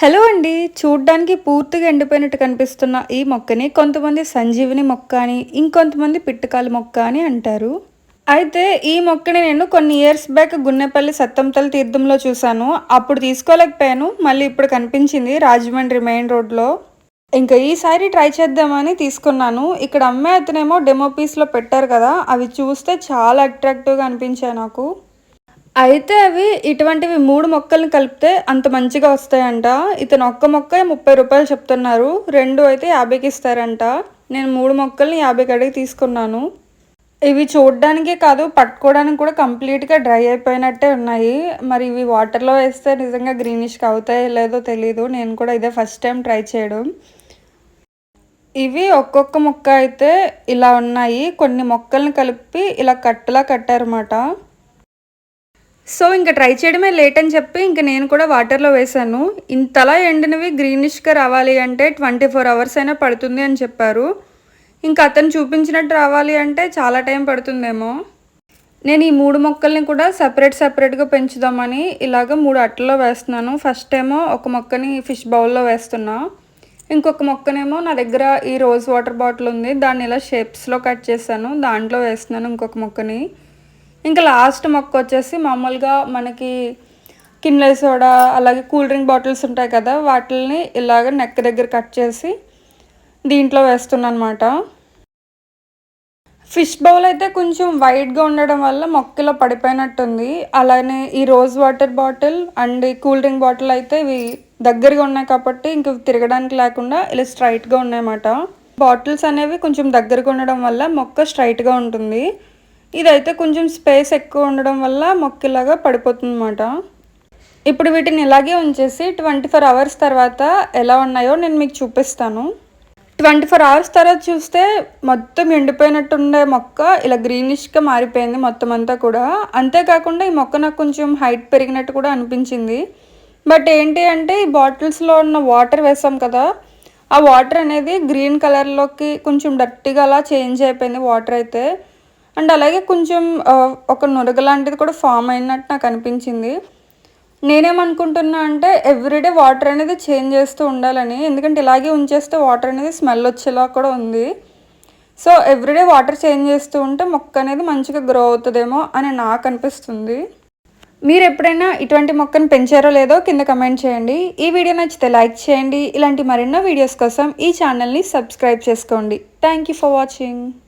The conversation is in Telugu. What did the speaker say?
హలో అండి. చూడ్డానికి పూర్తిగా ఎండిపోయినట్టు కనిపిస్తున్న ఈ మొక్కని కొంతమంది సంజీవిని మొక్క అని ఇంకొంతమంది పిట్టకాలు మొక్క అని అంటారు. అయితే ఈ మొక్కని నేను కొన్ని ఇయర్స్ బ్యాక్ గున్నెపల్లి సత్తంతల తీర్థంలో చూశాను. అప్పుడు తీసుకోలేకపోయాను. మళ్ళీ ఇప్పుడు కనిపించింది రాజమండ్రి మెయిన్ రోడ్లో ఇంకా ఈసారి ట్రై చేద్దామని తీసుకున్నాను. ఇక్కడ అమ్మే అతనేమో డెమో పీస్లో పెట్టారు కదా. అవి చూస్తే చాలా అట్రాక్టివ్గా అనిపించాయి నాకు. అయితే అవి ఇటువంటివి మూడు మొక్కల్ని కలిపితే అంత మంచిగా వస్తాయంట. ఇతను ఒక్క మొక్క ముప్పై రూపాయలు చెప్తున్నారు. రెండు అయితే యాభైకి ఇస్తారంట. నేను మూడు మొక్కల్ని యాభై కడిగి తీసుకున్నాను. ఇవి చూడడానికే కాదు పట్టుకోవడానికి కూడా కంప్లీట్గా డ్రై అయిపోయినట్టే ఉన్నాయి. మరి ఇవి వాటర్లో వేస్తే నిజంగా గ్రీనిష్గా అవుతాయో లేదో తెలీదు. నేను కూడా ఇదే ఫస్ట్ టైం ట్రై చేయడం. ఇవి ఒక్కొక్క మొక్క అయితే ఇలా ఉన్నాయి. కొన్ని మొక్కల్ని కలిపి ఇలా కట్టులా కట్టారన్నమాట. సో ఇంకా ట్రై చేయడమే లేట్ అని చెప్పి ఇంకా నేను కూడా వాటర్లో వేశాను. ఇంతలా ఎండినవి గ్రీనిష్గా రావాలి అంటే ట్వంటీ ఫోర్ అవర్స్ అయినా పడుతుంది అని చెప్పారు. ఇంకా అతను చూపించినట్టు రావాలి అంటే చాలా టైం పడుతుందేమో. నేను ఈ మూడు మొక్కల్ని కూడా సపరేట్ సపరేట్గా పెంచుదామని ఇలాగ మూడు అట్టల్లో వేస్తున్నాను. ఫస్ట్ ఏమో ఒక మొక్కని ఫిష్ బౌల్లో వేస్తున్నా. ఇంకొక మొక్కనేమో నా దగ్గర ఈ రోజ్ వాటర్ బాటిల్ ఉంది. దాన్ని ఇలా షేప్స్లో కట్ చేశాను. దాంట్లో వేస్తున్నాను ఇంకొక మొక్కని. ఇంకా లాస్ట్ మొక్క వచ్చేసి మామూలుగా మనకి కిన్లే సోడా అలాగే కూల్ డ్రింక్ బాటిల్స్ ఉంటాయి కదా వాటిల్ని ఇలాగ నెక్ దగ్గర కట్ చేసి దీంట్లో వేస్తున్నాను అనమాట ఫిష్ బౌల్ అయితే కొంచెం వైట్గా ఉండడం వల్ల మొక్కలో పడిపోయినట్టుంది. అలానే ఈ రోజ్ వాటర్ బాటిల్ అండ్ ఈ కూల్ డ్రింక్ బాటిల్ అయితే ఇవి దగ్గరగా ఉన్నాయి కాబట్టి ఇంక తిరగడానికి లేకుండా ఇలా స్ట్రైట్గా ఉన్నాయన్నమాట బాటిల్స్ అనేవి కొంచెం దగ్గరగా ఉండడం వల్ల మొక్క స్ట్రైట్గా ఉంటుంది. ఇదైతే కొంచెం స్పేస్ ఎక్కువ ఉండడం వల్ల మొక్కలాగా పడిపోతుంది అనమాట ఇప్పుడు వీటిని ఇలాగే ఉంచేసి ట్వంటీ ఫోర్ అవర్స్ తర్వాత ఎలా ఉన్నాయో నేను మీకు చూపిస్తాను. ట్వంటీ ఫోర్ అవర్స్ తర్వాత చూస్తే మొత్తం ఎండిపోయినట్టు ఉండే మొక్క ఇలా గ్రీనిష్గా మారిపోయింది మొత్తం అంతా కూడా. అంతేకాకుండా ఈ మొక్క నాకు కొంచెం హైట్ పెరిగినట్టు కూడా అనిపించింది. బట్ ఏంటి అంటే ఈ బాటిల్స్లో ఉన్న వాటర్ వేసాం కదా ఆ వాటర్ అనేది గ్రీన్ కలర్లోకి కొంచెం డర్టీగా అలా చేంజ్ అయిపోయింది వాటర్ అయితే. అండ్ అలాగే కొంచెం ఒక నురగ లాంటిది కూడా ఫామ్ అయినట్టు నాకు అనిపించింది. నేనేమనుకుంటున్నా అంటే ఎవ్రీడే వాటర్ అనేది చేంజ్ చేస్తూ ఉండాలని ఎందుకంటే ఇలాగే ఉంచేస్తే వాటర్ అనేది స్మెల్ వచ్చేలా కూడా ఉంది. సో ఎవ్రీడే వాటర్ చేంజ్ చేస్తూ ఉంటే మొక్క అనేది మంచిగా గ్రో అవుతుందేమో అని నాకు అనిపిస్తుంది. మీరు ఎప్పుడైనా ఇటువంటి మొక్కను పెంచారో లేదో కింద కమెంట్ చేయండి. ఈ వీడియో నచ్చితే లైక్ చేయండి. ఇలాంటి మరెన్నో వీడియోస్ కోసం ఈ ఛానల్ని సబ్స్క్రైబ్ చేసుకోండి. Thank you for watching